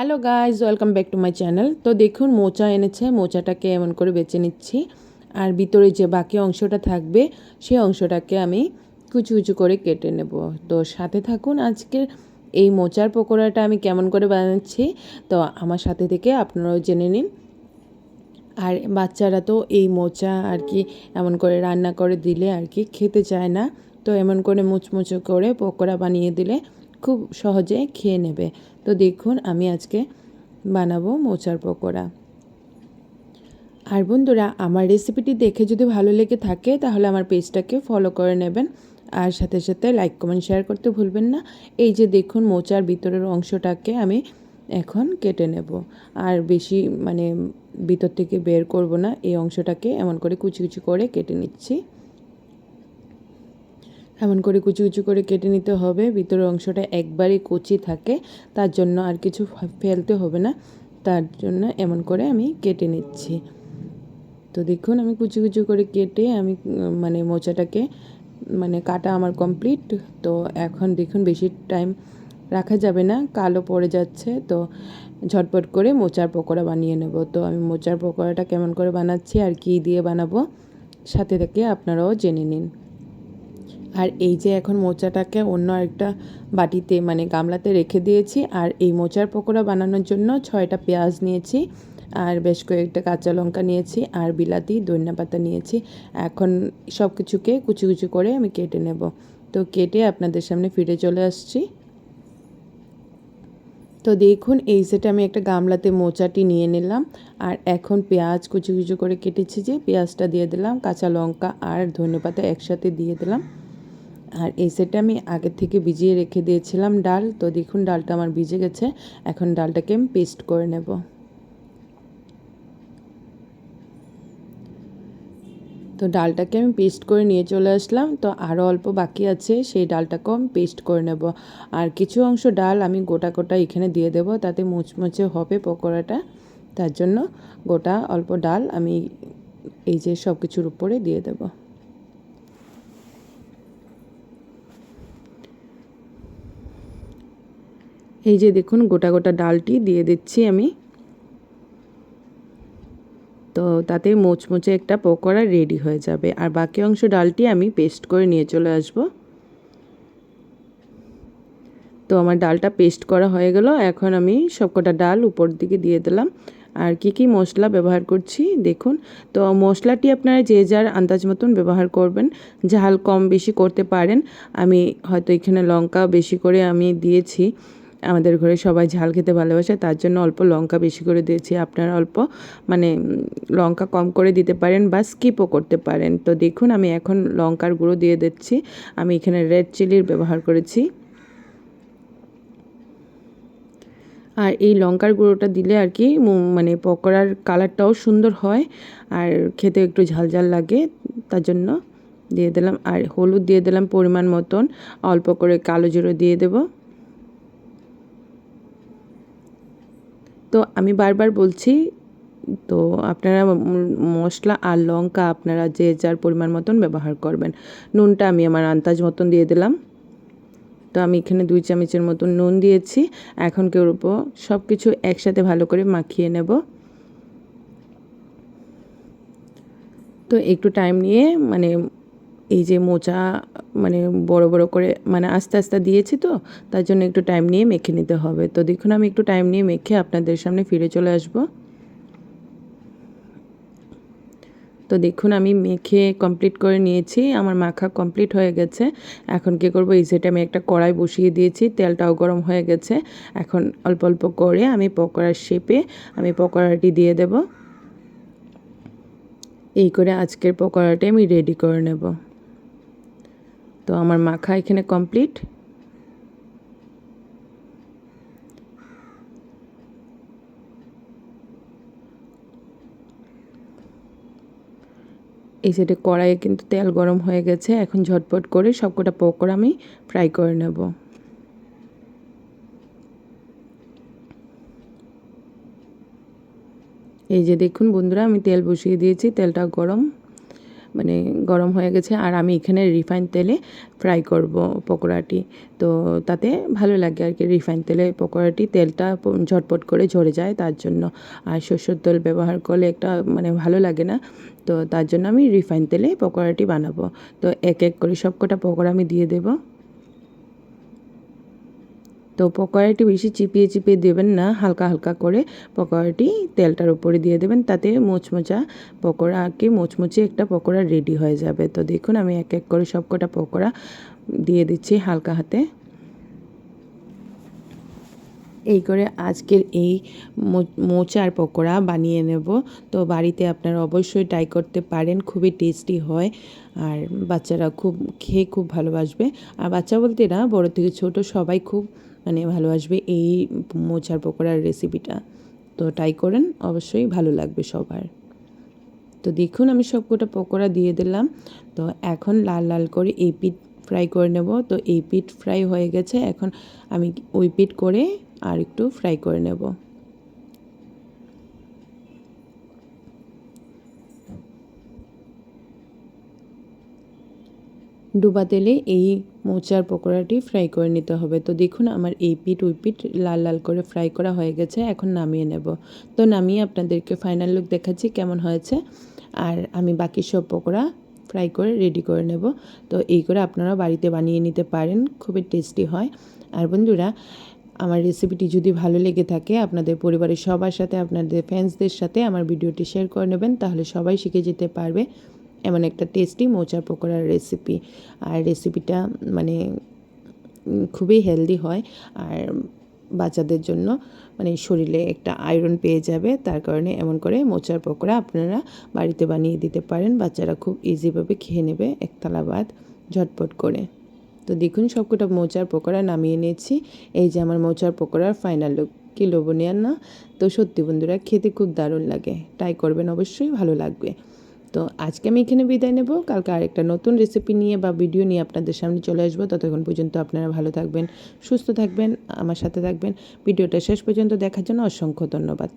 Hello guys welcome back to my channel তো দেখুন, মোচা এনেছে। মোচাটাকে এমন করে বেছে নিচ্ছি। আর ভিতরে যে বাকি অংশটা থাকবে, সেই অংশটাকে আমি কুচু কুচু করে কেটে নেব। তো সাথে থাকুন, আজকের এই মোচার পকোড়াটা আমি কেমন করে বানাচ্ছি। তো আমার সাথে থেকে আপনারাও জেনে নিন। আর বাচ্চারা তো এই মোচা আর কি এমন করে রান্না করে দিলে আর কি খেতে চায় না। তো এমন করে মুচমুচো করে পকোড়া বানিয়ে দিলে খুব সহজে খেয়ে নেবে। তো দেখুন, আমি আজকে বানাবো মোচার পকোড়া। আর বন্ধুরা, আমার রেসিপিটি দেখে যদি ভালো লেগে থাকে, তাহলে আমার পেজটাকে ফলো করে নেবেন। আর সাথে সাথে লাইক কমেন্ট শেয়ার করতে ভুলবেন না। এই যে দেখুন, মোচার ভিতরের অংশটাকে আমি এখন কেটে নেব। আর বেশি মানে ভিতর থেকে বের করব না, এই অংশটাকে এমন করে কুচি কুচি করে কেটে নিচ্ছি। এমন করে কুচি কুচি করে কেটে নিতে হবে। ভিতরের অংশটা একবারই কচি থাকে, তার জন্য আর কিছু ফেলতে হবে না। তার জন্য এমন করে আমি কেটে নিচ্ছি। তো দেখুন, আমি কুচি কুচি করে কেটে আমি মানে মোচাটাকে মানে কাটা আমার কমপ্লিট। তো এখন দেখুন, বেশি টাইম রাখা যাবে না, কালো পড়ে যাচ্ছে। তো ঝটপট করে মোচার পকোড়া বানিয়ে নেব। তো আমি মোচার পকোড়াটা কেমন করে বানাচ্ছি আর কি দিয়ে বানাবো, সাথে থেকে আপনারাও জেনে নিন। আর এই যে এখন মোচাটাকে অন্য একটা বাটিতে মানে গামলাতে রেখে দিয়েছি। আর এই মোচার পকোড়া বানানোর জন্য ছয়টা পেঁয়াজ নিয়েছি, আর বেশ কয়েকটা কাঁচা লঙ্কা নিয়েছি, আর বিলাতি দইনা পাতা নিয়েছি। এখন সব কিছুকে কুচি কুচি করে আমি কেটে নেব। তো কেটে আপনাদের সামনে ফিরে চলে আসছি। তো দেখুন, এই সেটা আমি একটা গামলাতে মোচাটি নিয়ে নিলাম। আর এখন পেঁয়াজ কুচি কুচি করে কেটেছি যে, পেঁয়াজটা দিয়ে দিলাম, কাঁচা লঙ্কা আর ধনেপাতা একসাথে দিয়ে দিলাম। আর এই সেটটা আমি আগের থেকে ভিজিয়ে রেখে দিয়েছিলাম ডাল। তো দেখুন, ডালটা আমার ভিজে গেছে। এখন ডালটাকে আমি পেস্ট করে নেব। তো ডালটাকে আমি পেস্ট করে নিয়ে চলে আসলাম। তো আরও অল্প বাকি আছে, সেই ডালটাকেও আমি পেস্ট করে নেব। আর কিছু অংশ ডাল আমি গোটা গোটা এখানে দিয়ে দেব, তাতে মুচমুচে হবে পকোড়াটা। তার জন্য গোটা অল্প ডাল আমি এই যে সব কিছুর উপরে দিয়ে দেবো। এই যে দেখুন, গোটা গোটা ডালটি দিয়ে দিচ্ছি আমি। তো তাতে মোচমোচে একটা পকোড়া রেডি হয়ে যাবে। আর বাকি অংশ ডালটি আমি পেস্ট করে নিয়ে চলে আসব। তো আমার ডালটা পেস্ট করা হয়ে গেল। এখন আমি সবকটা ডাল উপর দিকে দিয়ে দিলাম। আর কি কি মশলা ব্যবহার করছি, দেখুন। তো মশলাটি আপনারা যে যার আন্দাজ মতন ব্যবহার করবেন। ঝাল কম বেশি করতে পারেন। আমি হয়তো এখানে লঙ্কা বেশি করে আমি দিয়েছি। আমাদের ঘরে সবাই ঝাল খেতে ভালোবাসে, তার জন্য অল্প লঙ্কা বেশি করে দিয়েছি। আপনারা অল্প মানে লঙ্কা কম করে দিতে পারেন বা স্কিপও করতে পারেন। তো দেখুন, আমি এখন লঙ্কার গুঁড়ো দিয়ে দিচ্ছি। আমি এখানে রেড চিলির ব্যবহার করেছি। আর এই লঙ্কার গুঁড়োটা দিলে আর কি মানে পকোড়ার কালারটাও সুন্দর হয় আর খেতে একটু ঝাল ঝাল লাগে, তার জন্য দিয়ে দিলাম। আর হলুদ দিয়ে দিলাম পরিমাণ মতন। অল্প করে কালো জিরো দিয়ে দেবো। তো আমি বারবার বলছি, তো আপনারা মশলা আর লঙ্কা আপনারা যে যার পরিমাণ মতন ব্যবহার করবেন। নুনটা আমি আমার আন্দাজ মতন দিয়ে দিলাম। তো আমি এখানে দুই চামচের মতন নুন দিয়েছি। এখন কেউ উপর সব কিছু একসাথে ভালো করে মাখিয়ে নেব। তো একটু টাইম নিয়ে মানে এই যে মোচা মানে বড় বড় করে মানে আস্তে আস্তে দিয়েছি তো, তার জন্য একটু টাইম নিয়ে মেখে নিতে হবে। তো দেখুন, আমি একটু টাইম নিয়ে মেখে আপনাদের সামনে ফিরে চলে আসব। তো দেখুন, আমি মেখে কমপ্লিট করে নিয়েছি। আমার মাখা কমপ্লিট হয়ে গেছে। এখন কী করব? এই সেটা আমি একটা কড়াই বসিয়ে দিয়েছি, তেলটাও গরম হয়ে গেছে। এখন অল্প অল্প করে আমি পকোড়ার শেপে আমি পকোড়াটি দিয়ে দেব। এই করে আজকের পকোড়াটি আমি রেডি করে নেব। তো আমার মাখা এখানে কমপ্লিট। এই সাইডে কড়াইয়ে কিন্তু তেল গরম হয়ে গেছে, এখন ঝটপট করে সবকটা পকোড়া আমি ফ্রাই করে নেব। এই যে দেখুন বন্ধুরা, আমি তেল বসিয়ে দিয়েছি, তেলটা গরম। মানে গরম হয়ে গেছে আর আমি এখানে রিফাইন তেলে ফ্রাই করব পকোড়াটি। তো তাতে ভালো লাগে আর কি রিফাইন তেলে পকোড়াটি। তেলটা ঝটপট করে ঝরে যায় তার জন্য। আর শস্যর তেল ব্যবহার করলে একটা মানে ভালো লাগে না। তো তার জন্য আমি রিফাইন তেলে পকোড়াটি বানাবো। তো এক এক করে সবকটা পকোড়া আমি দিয়ে দেবো। তো পকোড়াটি বেশি চিপিয়ে চিপিয়ে দেবেন না, হালকা হালকা করে পকোড়াটি তেলটার উপরে দিয়ে দেবেন, তাতে মোচমোচা পকোড়া আর মোচমুচে একটা পকোড়া রেডি হয়ে যাবে। তো দেখুন, আমি এক এক করে সবকটা পকোড়া দিয়ে দিচ্ছি হালকা হাতে। এই করে আজকের এই মোচার পকোড়া বানিয়ে নেব। তো বাড়িতে আপনারা অবশ্যই ট্রাই করতে পারেন, খুবই টেস্টি হয় আর বাচ্চারা খুব, খেয়ে খুব ভালোবাসবে। আর বাচ্চা বলতে না বড় থেকে ছোট সবাই খুব মানে ভালো আসবে এই মোচার পকোড়ার রেসিপিটা তো ট্রাই করেন, অবশ্যই ভালো লাগবে সবার। তো দেখুন, আমি সব সবকটা পকোড়া দিয়ে দিলাম। তো এখন লাল লাল করে এই পিঠ ফ্রাই করে নেব। তো এই পিঠ ফ্রাই হয়ে গেছে। এখন আমি ওই পিঠ করে আর একটু ফ্রাই করে নেব। ডুবা তেলে এই মোচার পকোড়াটি ফ্রাই করে নিতে হবে। তো দেখুন, আমার এই পিঠ, ওই পিঠ লাল লাল করে ফ্রাই করা হয়ে গেছে, এখন নামিয়ে নেব। তো নামিয়ে আপনাদেরকে ফাইনাল লুক দেখাচ্ছি কেমন হয়েছে। আর আমি বাকি সব পকোড়া ফ্রাই করে রেডি করে নেব। তো এই করে আপনারা বাড়িতে বানিয়ে নিতে পারেন, খুবই টেস্টি হয়। আর বন্ধুরা, আমার রেসিপিটি যদি ভালো লেগে থাকে, আপনাদের পরিবারের সবার সাথে, আপনাদের ফ্রেন্ডসদের সাথে আমার ভিডিওটি শেয়ার করে নেবেন, তাহলে সবাই শিখে যেতে পারবে। এমন একটা টেস্টি মোচার পকোড়ার রেসিপি আর রেসিপিটা মানে খুবই হেলদি হয় আর বাচ্চাদের জন্য মানে শরীরে একটা আয়রন পেয়ে যাবে, তার কারণে এমন করে মোচার পকোড়া আপনারা বাড়িতে বানিয়ে দিতে পারেন। বাচ্চারা খুব ইজিভাবে খেয়ে নেবে একতলা ভাত ঝটপট করে। তো দেখুন সবকটা মোচার পকোড়া নামিয়ে নিয়েছি। এই যে আমার মোচার পকোড়ার ফাইনাল লুক কি লোভনীয় না? তো সত্যি বন্ধুরা, খেতে খুব দারুণ লাগে। ট্রাই করবেন অবশ্যই, ভালো লাগবে। তো আজকে আমি এখানে বিদায় নেব। কালকে আরেকটা নতুন রেসিপি নিয়ে বা ভিডিও নিয়ে আপনাদের সামনে চলে আসব। ততক্ষণ পর্যন্ত আপনারা ভালো থাকবেন, সুস্থ থাকবেন, আমার সাথে থাকবেন। ভিডিওটা শেষ পর্যন্ত দেখার জন্য অসংখ্য ধন্যবাদ।